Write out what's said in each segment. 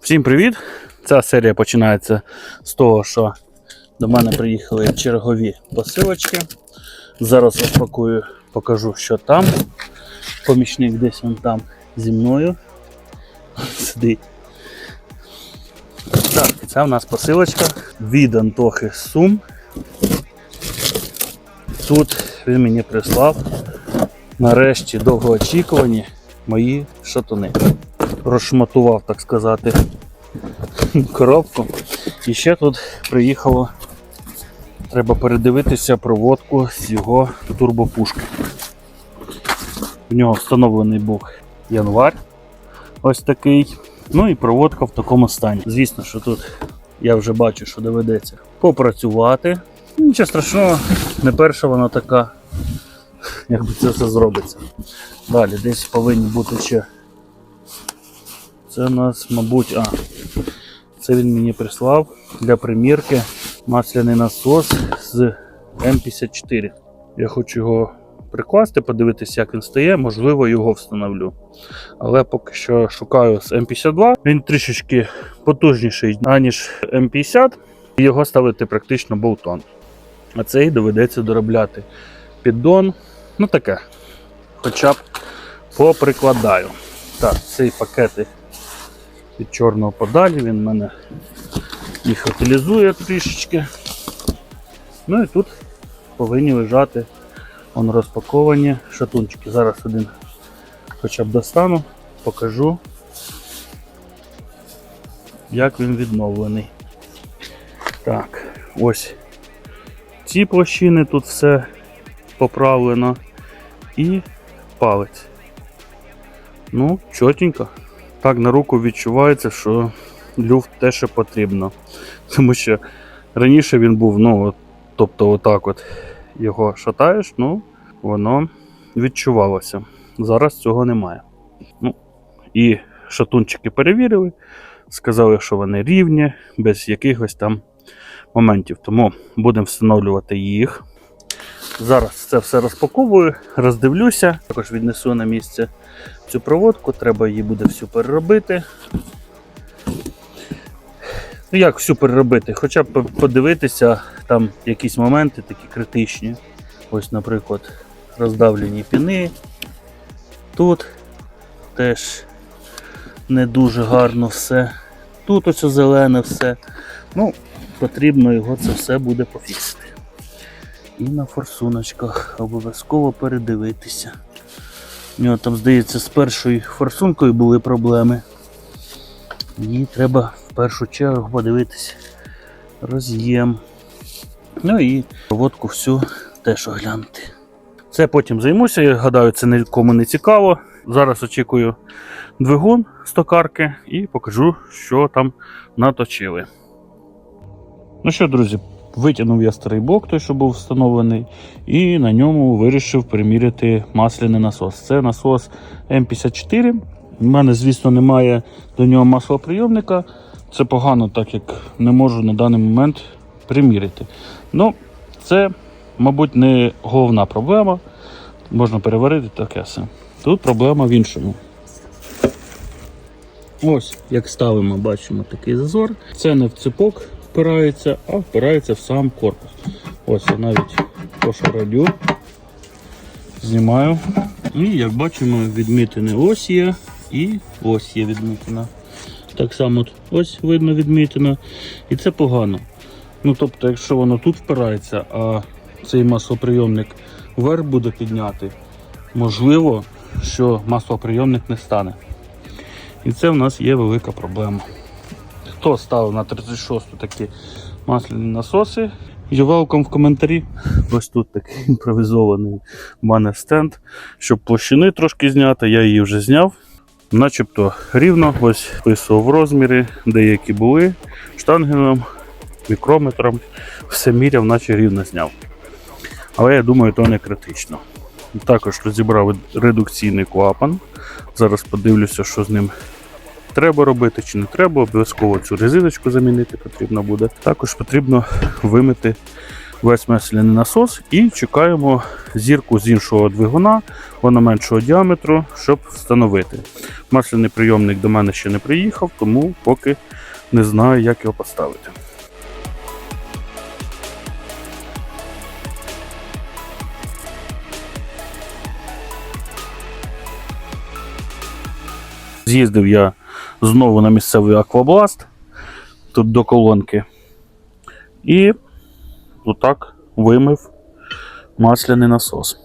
Всім привіт! Ця серія починається з того, що до мене приїхали чергові посилочки. Зараз розпакую, покажу, що там. Помічник десь вон там зі мною сидить. Так, це у нас посилочка від Антохи Сум. Тут він мені прислав нарешті довгоочікувані мої шатуни. Розшматував, так сказати, коробку. І ще тут приїхало. Треба передивитися проводку з його турбопушки. В нього встановлений був январь. Ось такий. Ну і проводка в такому стані. Звісно, що тут я вже бачу, що доведеться попрацювати. Нічого страшного, не перша вона така, якби це все зробиться. Далі десь повинні бути ще. Це у нас, мабуть, а, це він мені прислав для примірки масляний насос з М54. Я хочу його прикласти, подивитися, як він стає, можливо, його встановлю. Але поки що шукаю з М52. Він трішечки потужніший, аніж М50. і Його ставити практично болтон. А цей доведеться доробляти піддон. Ну таке. Хоча б поприкладаю. Так, цей пакети від чорного подалі, він мене їх утилізує трішечки. Ну і тут повинні лежати он розпаковані шатунчики. Зараз один хоча б достану, покажу, як він відновлений. Так, ось ці площини, тут все поправлено. І палець. Ну, чотенько. Так на руку відчувається, що люфт те, що потрібно. Тому що раніше він був, ну, от, тобто отак от його шатаєш, ну, воно відчувалося. Зараз цього немає. Ну, і шатунчики перевірили, сказали, що вони рівні, без якихось там моментів. Тому будемо встановлювати їх. Зараз це все розпаковую, роздивлюся, також віднесу на місце цю проводку, треба її буде всю переробити. Ну як всю переробити? Хоча б подивитися, там якісь моменти такі критичні. Ось, наприклад, роздавлені піни. Тут теж не дуже гарно все. Тут ось зелене все. Ну, потрібно його це все буде пофіксити. І на форсуночках обов'язково передивитися. У нього там, здається, з першою форсункою були проблеми. Її треба в першу чергу подивитися. Роз'єм. Ну і проводку всю теж оглянути. Це потім займуся, я гадаю, це нікому не цікаво. Зараз очікую двигун з токарки і покажу, що там наточили. Ну що, друзі, витягнув я старий блок, той, що був встановлений, і на ньому вирішив приміряти масляний насос. Це насос М54. У мене, звісно, немає до нього маслоприйомника. Це погано, так як не можу на даний момент приміряти. Ну, це, мабуть, не головна проблема. Можна переварити таке все. Тут проблема в іншому. Ось, як ставимо, бачимо такий зазор. Це не в ципок впирається, а впирається в сам корпус. Ось я навіть пошародю, знімаю. І як бачимо, відмітини ось є і ось є відмітина. Так само ось видно відмітина. І це погано. Ну тобто, якщо воно тут впирається, а цей маслоприйомник вверх буде підняти, можливо, що маслоприйомник не стане. І це в нас є велика проблема. Хто ставив на 36 такі масляні насоси? Welcome в коментарі. Ось тут такий імпровізований в мене стенд, щоб площини трошки зняти, я її вже зняв. Начебто рівно, ось вписував розміри, деякі були штангеном, мікрометром, все міряв, наче рівно зняв. Але я думаю, то не критично. Також розібрав редукційний клапан. Зараз подивлюся, що з ним треба робити чи не треба. Обов'язково цю резиночку замінити потрібно буде. Також потрібно вимити весь масляний насос і чекаємо зірку з іншого двигуна, вона меншого діаметру, щоб встановити. Масляний прийомник до мене ще не приїхав, тому поки не знаю, як його поставити. З'їздив я знову на місцевий аквабласт, тут до колонки. І отак вимив масляний насос.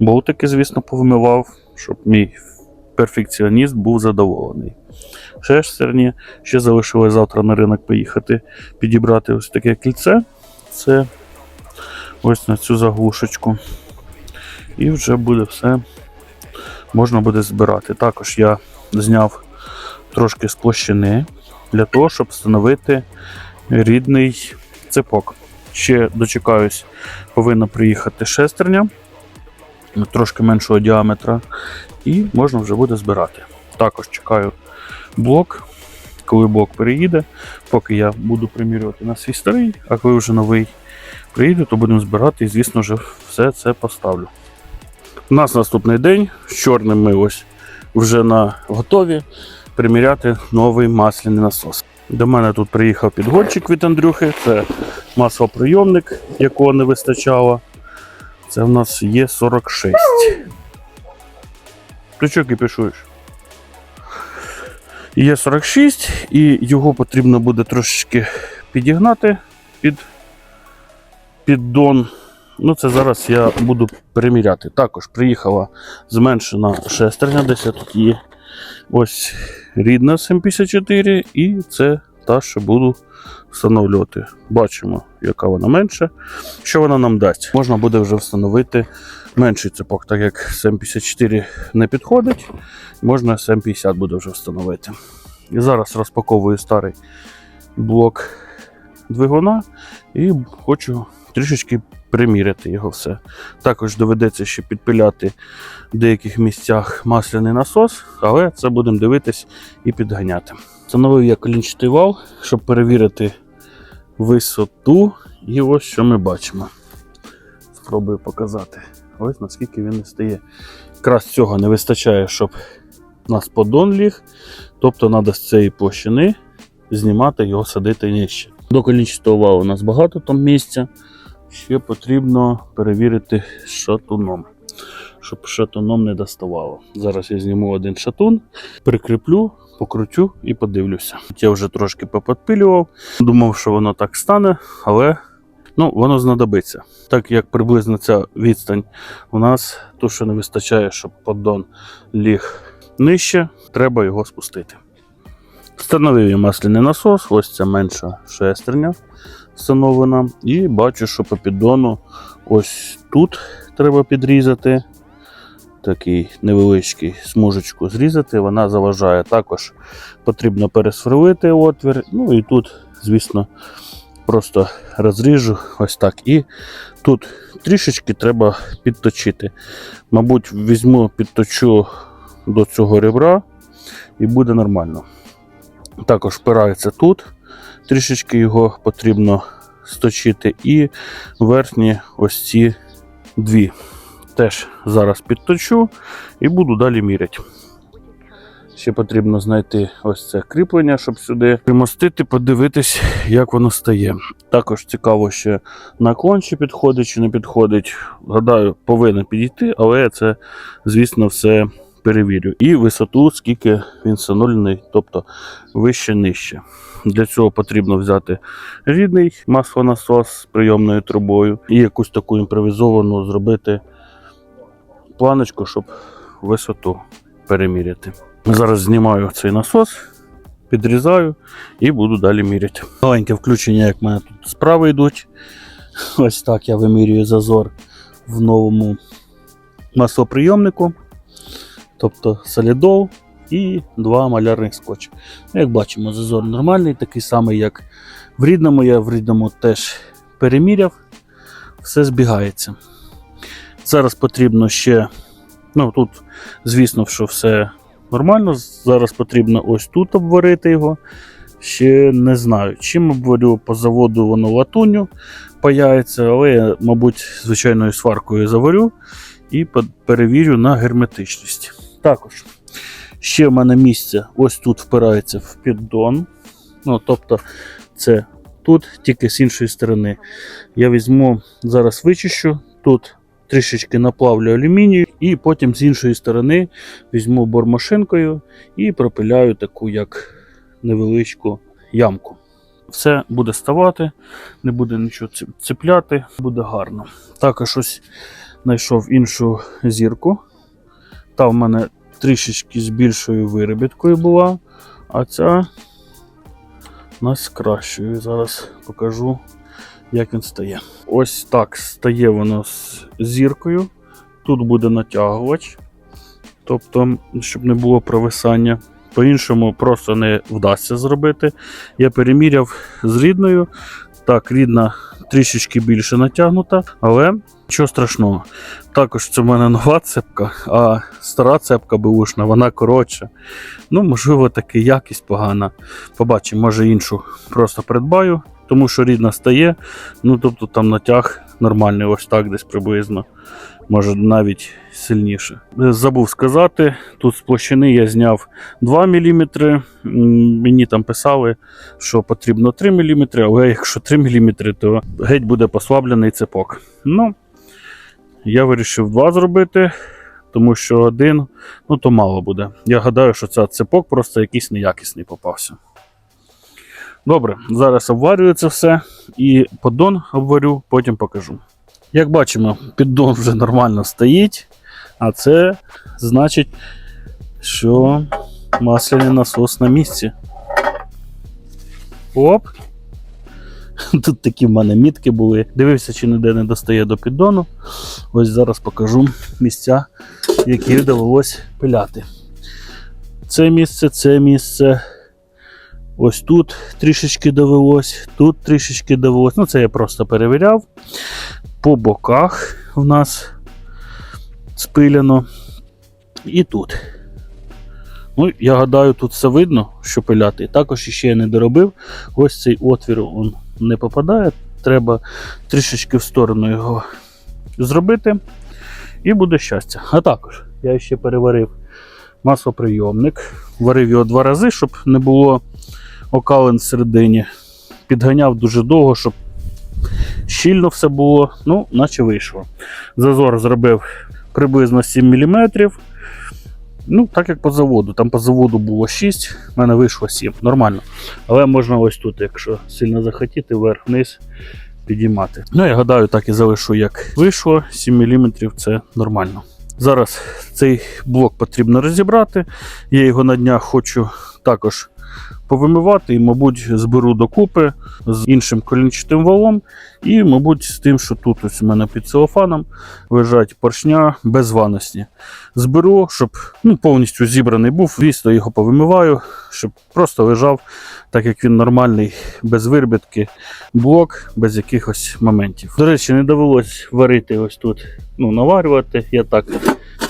Болтики, звісно, повимивав, щоб мій перфекціоніст був задоволений. Шестерні, ще залишилось завтра на ринок поїхати підібрати ось таке кільце. Це ось на цю заглушечку. І вже буде все можна буде збирати. Також я зняв трошки з площини для того, щоб встановити рідний цепок. Ще дочекаюсь, повинна приїхати шестерня трошки меншого діаметра, і можна вже буде збирати. Також чекаю блок. Коли блок переїде, поки я буду примірювати на свій старий, а коли вже новий приїде, то будемо збирати і, звісно, вже все це поставлю. У нас наступний день з чорним ми ось вже на готові приміряти новий масляний насос. До мене тут приїхав підгончик від Андрюхи, це маслоприйомник, якого не вистачало. Це в нас є 46. Ти що кипішуєш? Є 46, і його потрібно буде трошечки підігнати під піддон. Ну, це зараз я буду переміряти. Також приїхала зменшена шестерня, десь тут є ось рідна 754, і це та, що буду встановлювати. Бачимо, яка вона менша. Що вона нам дасть? Можна буде вже встановити менший цепок, так як 754 не підходить, можна 750 буде вже встановити. І зараз розпаковую старий блок двигуна і хочу трішечки приміряти його все. Також доведеться ще підпиляти в деяких місцях масляний насос, але це будемо дивитись і підганяти. Встановив я колінчатий вал, щоб перевірити висоту. І ось що ми бачимо. Спробую показати. Ось наскільки він не стає. Якраз цього не вистачає, щоб у нас поддон ліг. Тобто треба з цієї площини знімати його садити нижче. До колінчатого валу у нас багато там місця. Ще потрібно перевірити шатуном, щоб шатуном не доставало. Зараз я зніму один шатун, прикріплю, покручу і подивлюся. Я вже трошки поподпилював, думав, що воно так стане, але ну, воно знадобиться. Так як приблизно ця відстань у нас, то що не вистачає, щоб поддон ліг нижче, треба його спустити. Встановив я масляний насос, ось ця менша шестерня встановлена. І бачу, що по піддону ось тут треба підрізати. Такий невеличкий смужечку зрізати, вона заважає. Також потрібно пересверлити отвір. Ну і тут, звісно, просто розріжу ось так. І тут трішечки треба підточити. Мабуть, візьму, підточу до цього ребра і буде нормально. Також впирається тут, трішечки його потрібно сточити. І верхні ось ці дві. Теж зараз підточу і буду далі міряти. Ще потрібно знайти ось це кріплення, щоб сюди примостити, подивитись, як воно стає. Також цікаво, ще наклон чи підходить, чи не підходить. Гадаю, повинен підійти, але я це, звісно, все перевірю. І висоту, скільки він встановлений, тобто вище нижче. Для цього потрібно взяти рідний маслонасос з прийомною трубою і якусь таку імпровізовану зробити планочку, щоб висоту переміряти. Зараз знімаю цей насос, підрізаю і буду далі міряти. Маленьке включення, як в мене тут справи йдуть. Ось так я вимірюю зазор в новому маслоприйомнику. Тобто солідол і два малярних скотчі. Як бачимо, зазор нормальний, такий самий, як в рідному. Я в рідному теж переміряв, все збігається. Зараз потрібно ще, ну тут, звісно, що все нормально. Зараз потрібно ось тут обварити його, Ще не знаю, чим обварю по заводу воно латуню паяється, але я, мабуть, звичайною сваркою заварю і перевірю на герметичність. Також ще в мене місце ось тут впирається в піддон. Ну, тобто, це тут, тільки з іншої сторони. Я візьму, зараз вичищу, тут трішечки наплавлю алюмінію, і потім з іншої сторони візьму бормашинкою і пропиляю таку як невеличку ямку. Все буде ставати, не буде нічого цепляти, буде гарно. Також ось знайшов іншу зірку. Та в мене трішечки з більшою виробіткою була, а ця у нас кращою. Зараз покажу, як він стає. Ось так стає воно з зіркою. Тут буде натягувач, тобто, щоб не було провисання. По-іншому просто не вдасться зробити. Я переміряв з рідною. Так, рідна трішечки більше натягнута, але нічого страшного. Також це в мене нова цепка, а стара цепка бушна, вона коротша. Ну, можливо, таки якість погана. Побачимо, може іншу просто придбаю, тому що рідна стає. Ну, тобто там натяг нормальний, ось так десь приблизно. Може навіть сильніше. Е, Забув сказати, тут з площини я зняв 2 мм. Мені там писали, що потрібно 3 мм, але якщо 3 мм, то геть буде послаблений цепок. Ну, я вирішив 2 зробити, тому що один, ну то мало буде. Я гадаю, що цей цепок просто якийсь неякісний попався. Добре, зараз обварюю це все і поддон обварю, потім покажу. Як бачимо, піддон вже нормально стоїть, а це значить, що масляний насос на місці. Оп! Тут такі в мене мітки були. Дивився, чи ніде не достає до піддону. Ось зараз покажу місця, які довелось пиляти. Це місце, це місце. Ось тут трішечки довелось, тут трішечки довелось. Ну, це я просто перевіряв. По боках в нас спиляно. І тут. Ну, я гадаю, тут все видно, що пиляти. Також ще я не доробив. Ось цей отвір он не попадає. Треба трішечки в сторону його зробити. І буде щастя. А також я ще переварив маслоприйомник. Варив його два рази, щоб не було окалин всередині. Підганяв дуже довго, щоб щільно все було, ну, наче вийшло. Зазор зробив приблизно 7 мм. Ну, так як по заводу. Там по заводу було 6, в мене вийшло 7. Нормально. Але можна ось тут, якщо сильно захотіти, вверх-вниз підіймати. Ну, я гадаю, так і залишу, як вийшло. 7 мм це нормально. Зараз цей блок потрібно розібрати. Я його на днях хочу також повимивати і, мабуть, зберу докупи з іншим колінчатим валом. І, мабуть, з тим, що тут ось у мене під целофаном лежать поршня без ванності. Зберу, щоб ну, повністю зібраний був. Звісно, його повимиваю, щоб просто лежав, так як він нормальний, без виробітки, блок, без якихось моментів. До речі, не довелось варити ось тут, ну, наварювати. Я так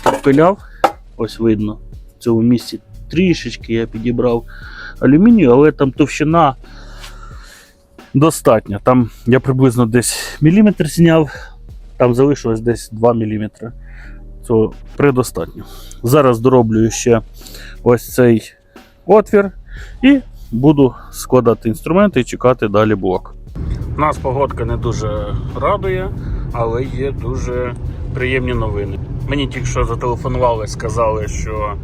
підпиляв, ось видно, в цьому місці трішечки я підібрав алюмінію, але там товщина достатня. Там я приблизно десь міліметр зняв, там залишилось десь 2 мм. Цього предостатньо. Зараз дороблю ще ось цей отвір і буду складати інструменти і чекати далі блок. У нас погодка не дуже радує, але є дуже приємні новини. Мені тільки що зателефонували, сказали, що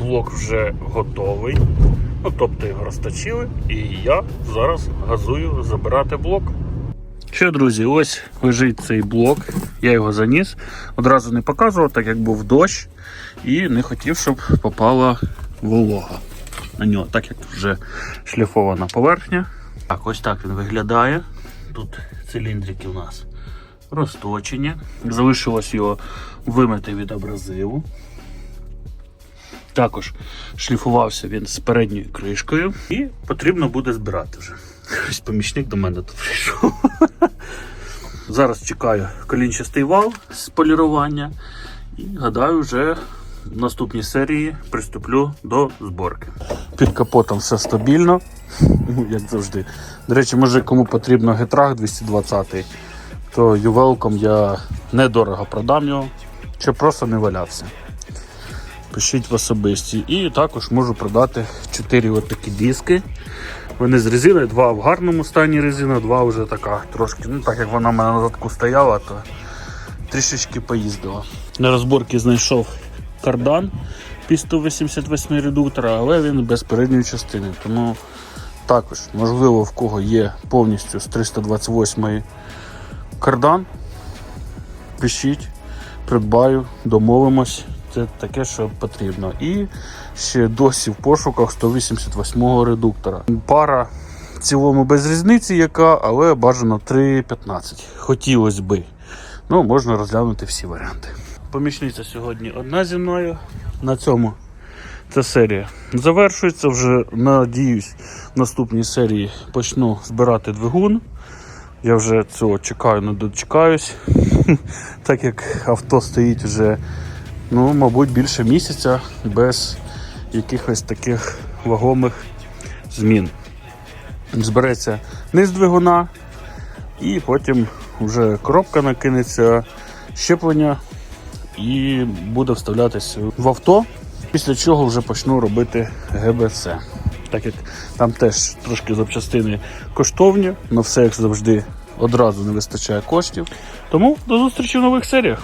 блок вже готовий. Ну, тобто його розточили, і я зараз газую забирати блок. Що, друзі, ось лежить цей блок. Я його заніс. Одразу не показував, так як був дощ, і не хотів, щоб попала волога на нього, так як вже шліфована поверхня. Так, ось так він виглядає. Тут циліндрики у нас розточені. Залишилось його вимити від абразиву. Також шліфувався він з передньою кришкою і потрібно буде збирати вже. Ось помічник до мене тут прийшов. Зараз чекаю колінчастий вал з полірування і гадаю, вже в наступній серії приступлю до зборки. Під капотом все стабільно, ну, як завжди. До речі, може кому потрібно гетрах 220, то ювелком я недорого продам його, чи просто не валявся. Пишіть в особисті. І також можу продати 4 от такі диски. Вони з резини, два в гарному стані резина, два вже така трошки, ну так як вона в мене на задку стояла, то трішечки поїздила. На розборці знайшов кардан під 188 редуктора, але він без передньої частини. Тому також, можливо, в кого є повністю з 328 кардан, пишіть, придбаю, домовимось. Це таке, що потрібно. І ще досі в пошуках 188-го редуктора. Пара в цілому без різниці, яка, але бажано 3,15. Хотілося би. Ну, можна розглянути всі варіанти. Помічниця сьогодні одна зі мною. На цьому ця серія завершується. Вже надіюсь, в наступній серії почну збирати двигун. Я вже цього чекаю, не дочекаюсь, так як авто стоїть вже, ну, мабуть, більше місяця без якихось таких вагомих змін. Збереться низ двигуна, і потім вже коробка накинеться, щеплення і буде вставлятися в авто, після чого вже почну робити ГБЦ. Так як там теж трошки запчастини коштовні, на все як завжди одразу не вистачає коштів. Тому до зустрічі в нових серіях.